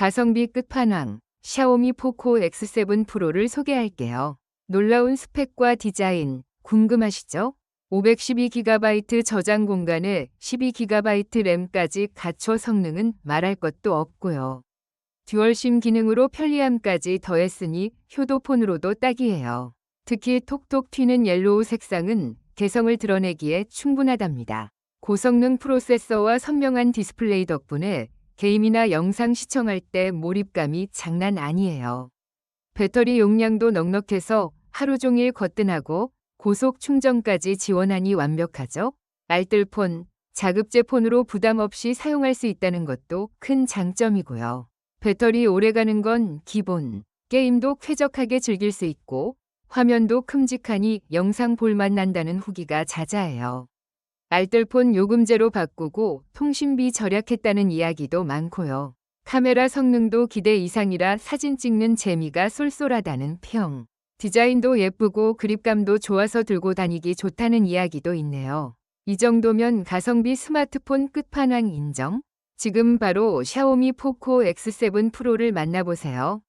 가성비 끝판왕 샤오미 포코 X7 프로를 소개할게요. 놀라운 스펙과 디자인 궁금하시죠? 512GB 저장 공간에 12GB 램까지 갖춰 성능은 말할 것도 없고요. 듀얼심 기능으로 편리함까지 더했으니 효도폰으로도 딱이에요. 특히 톡톡 튀는 옐로우 색상은 개성을 드러내기에 충분하답니다. 고성능 프로세서와 선명한 디스플레이 덕분에 게임이나 영상 시청할 때 몰입감이 장난 아니에요. 배터리 용량도 넉넉해서 하루 종일 거뜬하고 고속 충전까지 지원하니 완벽하죠. 알뜰폰, 자급제 폰으로 부담 없이 사용할 수 있다는 것도 큰 장점이고요. 배터리 오래가는 건 기본, 게임도 쾌적하게 즐길 수 있고 화면도 큼직하니 영상 볼맛 난다는 후기가 자자해요. 알뜰폰 요금제로 바꾸고 통신비 절약했다는 이야기도 많고요. 카메라 성능도 기대 이상이라 사진 찍는 재미가 쏠쏠하다는 평. 디자인도 예쁘고 그립감도 좋아서 들고 다니기 좋다는 이야기도 있네요. 이 정도면 가성비 스마트폰 끝판왕 인정? 지금 바로 샤오미 포코 X7 프로를 만나보세요.